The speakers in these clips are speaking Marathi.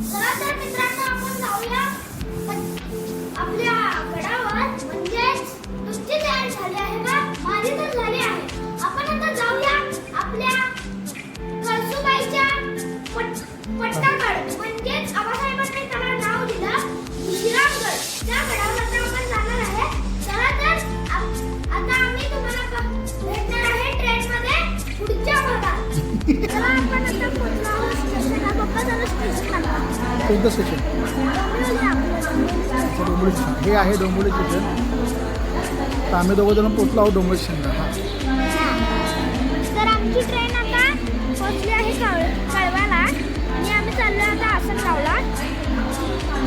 Yes. कोणतं स्टेशन स्टेशन हे आहे डोंबोली स्टेशन तर आम्ही दोघं जण पोचलो आहोत डोंबोली स्टेशनला हा. आमची ट्रेन आता आहे आम्ही आता आसन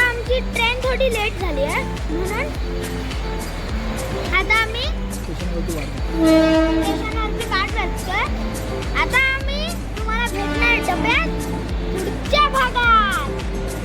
आमची ट्रेन थोडी लेट झाली आहे म्हणून आता आम्ही आता आम्ही तुम्हाला भेटणार डब्यात पुढच्या भागात.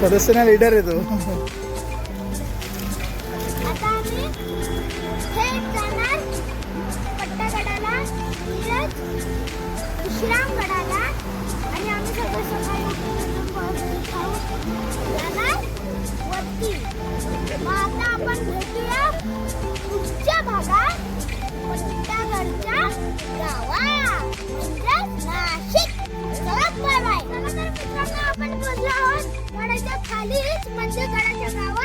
सदस्य लीडर आहे तो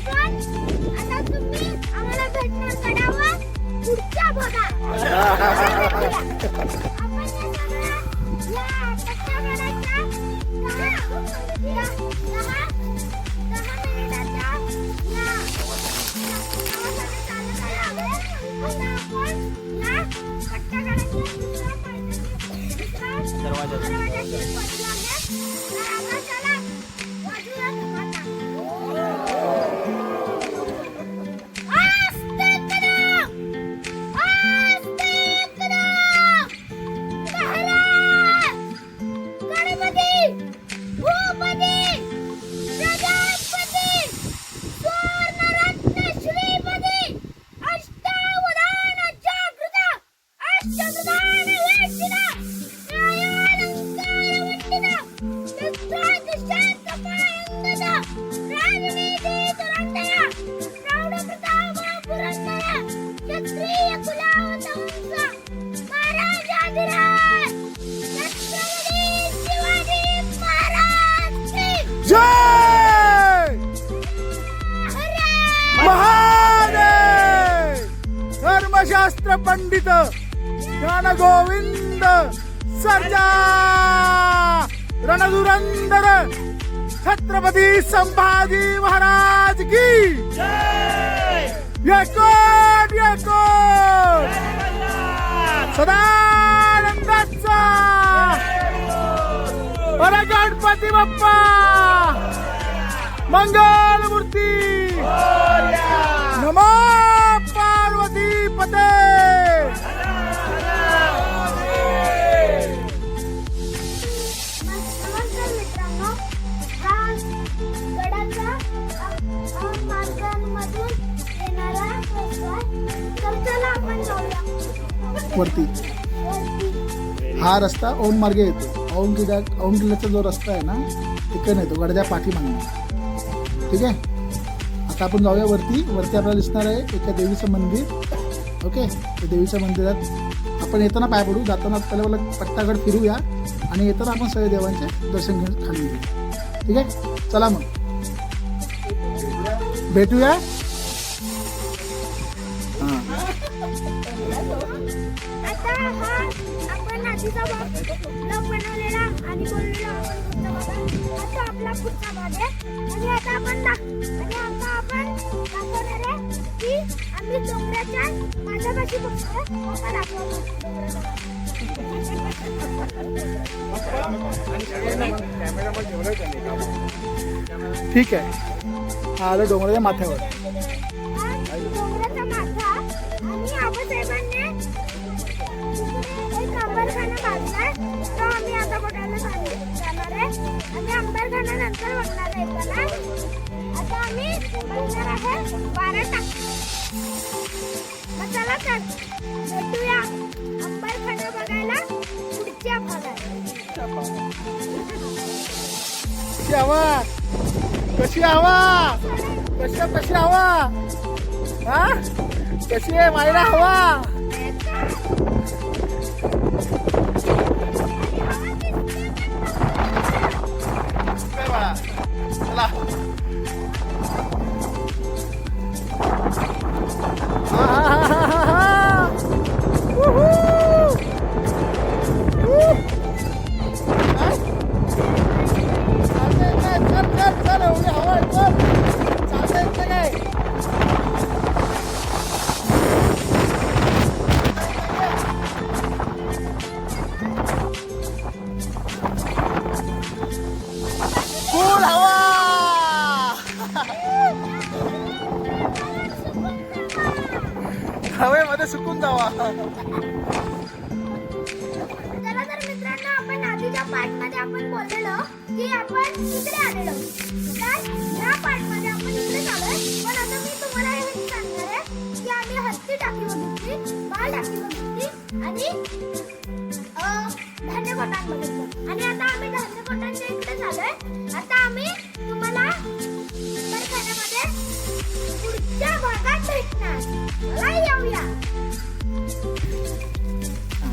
आता तुम्ही आम्हाला भेटणार कडावर पुढच्या भागात आपण या सत्याग्रहाच्या दहा दहा धर्मशास्त्र पंडित गोविंद सर्जा। रणधुरंदर छत्रपती संभाजी महाराज की। यकोट यकोट। सदानंदाचा। अरे गणपती बाप्पा! मंगल मूर्ती वरती. हा रस्ता ओम मार्गे येतो. ओम किल्ला ओम किल्ल्याचा जो रस्ता आहे ना तिकडे येतो गडद्या पाठीमागून ठीक आहे? आता आपण जाऊया वरती. वरती आपल्याला दिसणार आहे एका देवीचं मंदिर. ओके? त्या देवीच्या मंदिरात आपण येताना पाय पडू. जाताना पहिला मला पट्टागड फिरूया आणि येताना आपण सगळे देवांचे दर्शन घेऊन खाली घेऊ ठीक आहे? चला मग. भेटूया? हां. आता हा आपण आधीचा भाग ब्लॉग बनवलेला आणि बोललेला आपण पुढचा भाग. आहे. आता आपला पुढचा भाग आहे. आणि आता आपण दाख आणि आता आपण दाखवणार आहे की आम्ही डोंगराच्या माझ्यापाशी बघतोय आता दाखवतो. ठीक आहे. आलं डोंगराच्या माथ्यावर. नंतर आता आम्ही आहे टाक तर भेटूया बघायला पुढच्या भागात कशी हवा कशी हवा कशा कशी हवा हा कशी आहे मायला हवा? चला हवेमध्ये सुकून जावा. मित्रांनो आपण आधीच्या पार्टमध्ये आपण बोललेलो की आपण इकडे आलेलो. तर पार्टमध्ये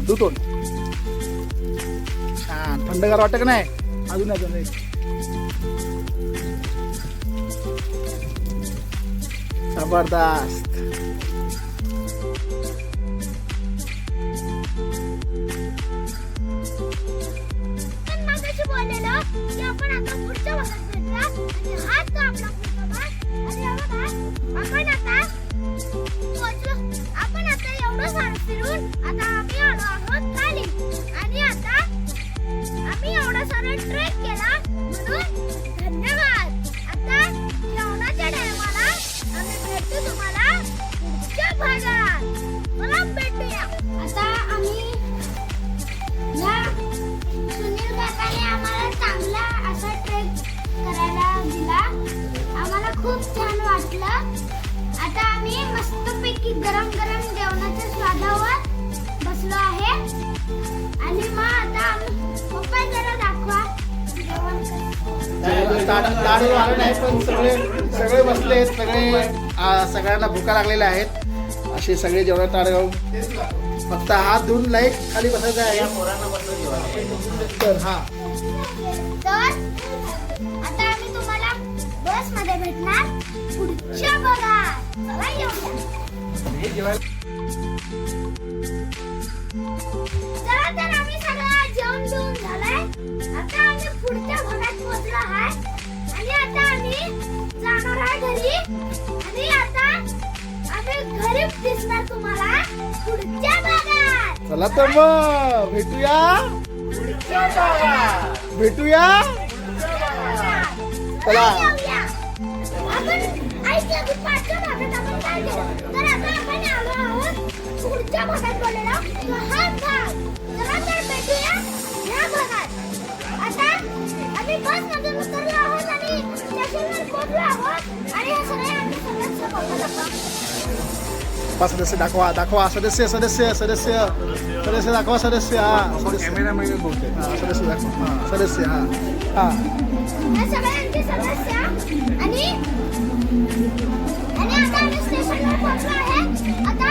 दुतोन. छान. थंडगार वाटत का नाही? अजून अजून जबरदस्त. आपण आता मस्तपैकी गरम गरम जेवणाच्या स्वादावर बसलो आहे. आणि मग आता आम्ही पप्पा जरा दाखवा. जेवण आलं नाही पण सगळे सगळे बसले सगळे आ, सगळ्यांना भुका लागलेल्या आहेत. असे सगळे जेवण ताट घालून फक्त हात धुवून लाईक खाली बसायचं आहे. तर हा. तर आता आम्ही तुम्हाला बसमध्ये भेटणार. चला तर आम्ही सगळं जेवण झालंय. आता आम्ही पुढच्या भागात पोहोचलो आहे आणि आता आम्ही जाणार आहे घरी. आणि आता आम्ही दिसणार तुम्हाला पुढच्या भागात. चला तर मग भेटूया. भेटूया. चला. पाचव्या भागात तर आता आपण पुढच्या भागात बोललेला तो हाच भाग चला तर भेटूया या भागात आता आम्ही बस मधून उतरलो आहोत आणि स्टेशनवर पोहोचलो आहोत आणि हे सगळे आम्ही सगळ्यांचं बघत आहोत पा सदस्य दाखवा दाखवा सदस्य सदस्य सदस्य सदस्य दाखवा सदस्य हा सदस्य कॅमेरा मध्ये बोलते हा, सदस्य दाखवा हा, सदस्य हा हा या सगळ्यांचे सदस्य आणि आणि आता आम्ही स्टेशनवर पोहोचलो आहे आता